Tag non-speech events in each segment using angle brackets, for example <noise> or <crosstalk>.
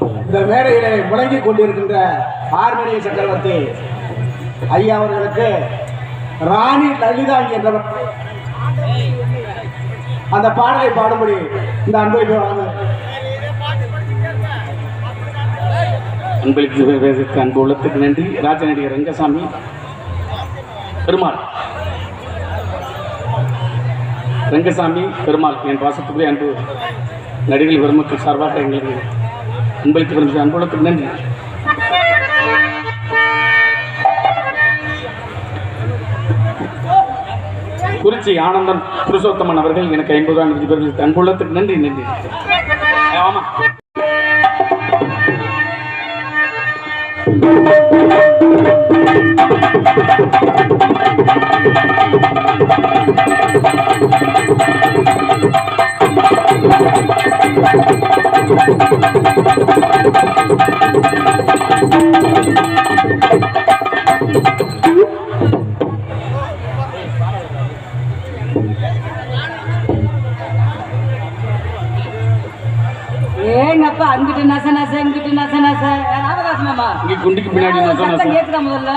இந்த மேடையிலே முழங்கிக் கொண்டிருக்கின்ற ஆர்மேனிய சக்கரவர்த்தி ஐயா அவர்களுக்கு ராணி லலிதா என்றவர் அந்த பாடலை பாடும்படி இந்த அன்பளிப்பை வழங்க அன்பளிப்பு பேசுக்கு அன்பு உள்ளத்துக்கு நன்றி. ராஜநடிகர் ரங்கசாமி பெருமாள். ரங்கசாமி பெருமாள். என் பாசத்துக்குரிய அன்பு நடிகர்கள் பெருமக்கள் சார்பாக எங்களுக்கு அன்பளித்து பெருமிச்சு அன்பு நன்றி. குறிச்சி ஆனந்தன் புருஷோத்தமன் அவர்கள் எனக்கு ஐம்பதாம் நிதி பெருமிச்சு அன்பு நன்றி நன்றி. ஆமா. Thank you. ஏங்கப்பா அங்கிட்டு நச நச இங்கிட்டு நச நச. ராமதாஸ் மாமா இங்க குண்டிக்கு பின்னாடி நான் சொன்ன சத்தம் கேக்குதா முதல்ல?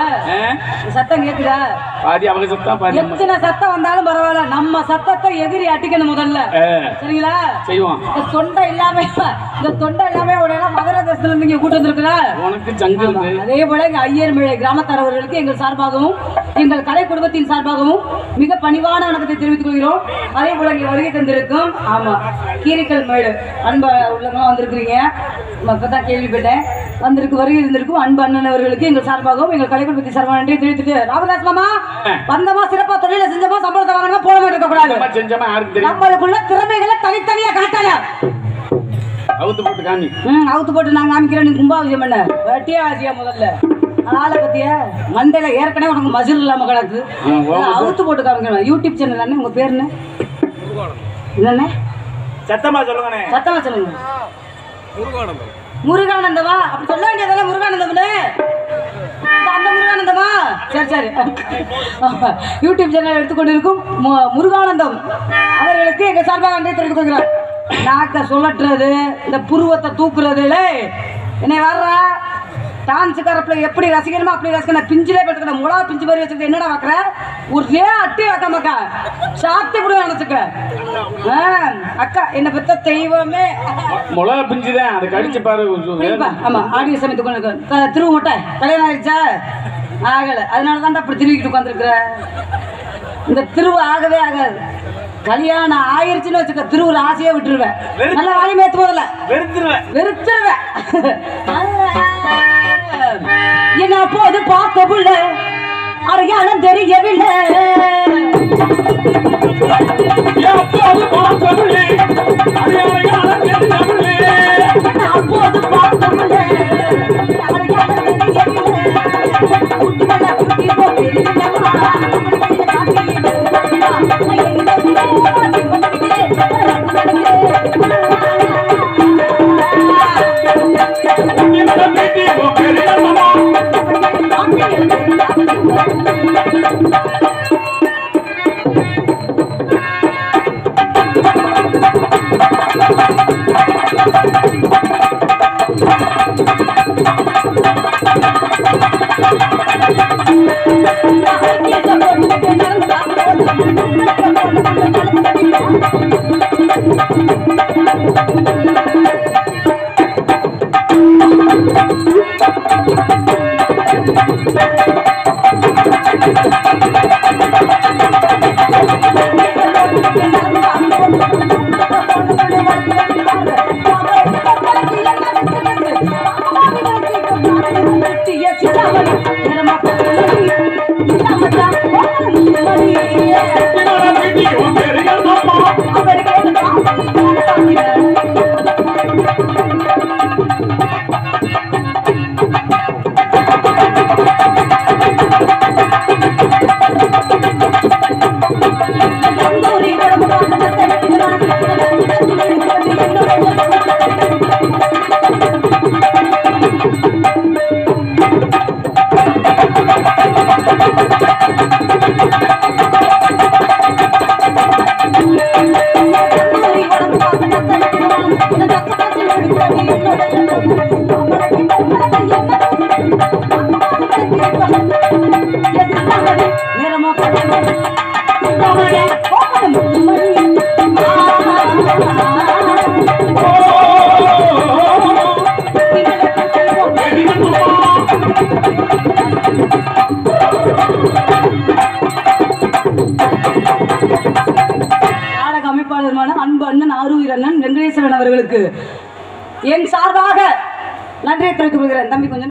சத்தம் கேக்குதா? பாதி அவங்க சத்தம் பாதி எத்தனை சத்தம் வந்தாலும் பரவாயில்ல. நம்ம சத்தத்தை எதிரி அடிக்கணும் முதல்ல. சரிங்களா? செய்வோம். இந்த தொண்டை இல்லாம இந்த தொண்டை இல்லாம உடனே மதுரை தேசத்துல இருந்து இங்க கூட்டு வந்திருக்கிறா? உனக்கு இருக்கு. அதே போல எங்க ஐயர் மிழை கிராமத்தரவர்களுக்கு எங்கள் சார்பாகவும் எங்கள் கலை குடும்பத்தின் சார்பாகவும் மிக பணிவான வணக்கத்தை தெரிவித்துக் கொள்கிறோம். அதே போல இங்க வருகை தந்திருக்கும் ஆமா கீரிக்கல் மேடு அன்பு உள்ளவங்க வந்திருக்கிறீங்க. இப்பதான் கேள்விப்பட்டேன். வந்திருக்கு வருகை இருந்திருக்கும் அன்பு அண்ணன் அவர்களுக்கு எங்கள் சார்பாகவும் எங்கள் கலை குடும்பத்தின் சார்பாக நன்றி தெரிவித்துட்டு ராமதாஸ் மாமா வந்தமா சிறப்பா தொழில செஞ்சமா சம்பளத்தை வாங்கணுமா போட இருக்க கூடாது நம்மளுக்குள்ள திறமைகளை தனித்தனியா காட்டலாம் அவுத்து போட்டு காமி. ம் அவுத்து போட்டு நான் காமிக்கிறேன் நீ கும்பாபிஷேகம் பண்ண. வெட்டியா ஆச்சியா முதல்ல. ஆளை பத்தியா மண்டையில ஏற்கனவே உனக்கு மசில் இல்லாம கிடக்கு. அவுத்து போட்டு காமிக்கணும் யூடியூப் சேனல் அண்ணே உங்க பேர் என்ன? என்னண்ணே? சத்தமா சொல்லுங்கண்ணே. சத்தமா சொல்லுங்க. முருகானந்தவா அப்படி சொல்ல வேண்டியதானே முருகானந்தம்னு இந்த அந்த முருகானந்தமா? சரி சரி. யூடியூப் சேனல் எடுத்துக்கொண்டிருக்கும் மு- முருகானந்தம். அவர்களுக்கு எங்க சார்பாக நன்றி தெரிவித்துக் கொள்கிறோம் நாக்க சுழற்றுறது இந்த புருவத்தை தூக்குறதுல. என்னை வர்றா? டான்ஸ் கரப்பில் எப்படி ரசிக்கணுமோ அப்படி ரசிக்கணும். பிஞ்சிலே படுத்துக்கணும் முளா பிஞ்சு மாதிரி வச்சுக்கிட்டு என்னடா வைக்கிற ஒரே அட்டி வைக்க மக்கா சாப்பிட்டு கூட நினச்சிக்க. அக்கா என்னை பெத்த தெய்வமே. மிளகா பிஞ்சு தான் அதை கடிச்சு பாரு கண்டிப்பா. ஆமா ஆடியோ சமயத்து கொண்டு க- திருவு முட்டை கல்யாணம் ஆயிடுச்சா ஆகல. அதனால தான் அப்படி திருவிக்கிட்டு உட்காந்துருக்குற இந்த திருவு ஆகவே ஆகாது. கல்யாணம் ஆயிருச்சுன்னு வச்சுக்க திருவுல ஆசையே விட்டுருவேன். நல்லா வாலி மேத்து போதில்ல வெறுத்துருவேன். வெறுத்துருவேன். <laughs> என்ன போது பார்க்கவில்லை புள்ள அடையாளம் தெரியவில்லை. இந்த நாடக அமைப்பாளருமான அன்பு அண்ணன் ஆரூர் அண்ணன் வெங்கடேஸ்வரன் அவர்களுக்கு என் சார்பாக நன்றியை தெரிவித்துக் கொள்கிறேன். தம்பி கொஞ்சம்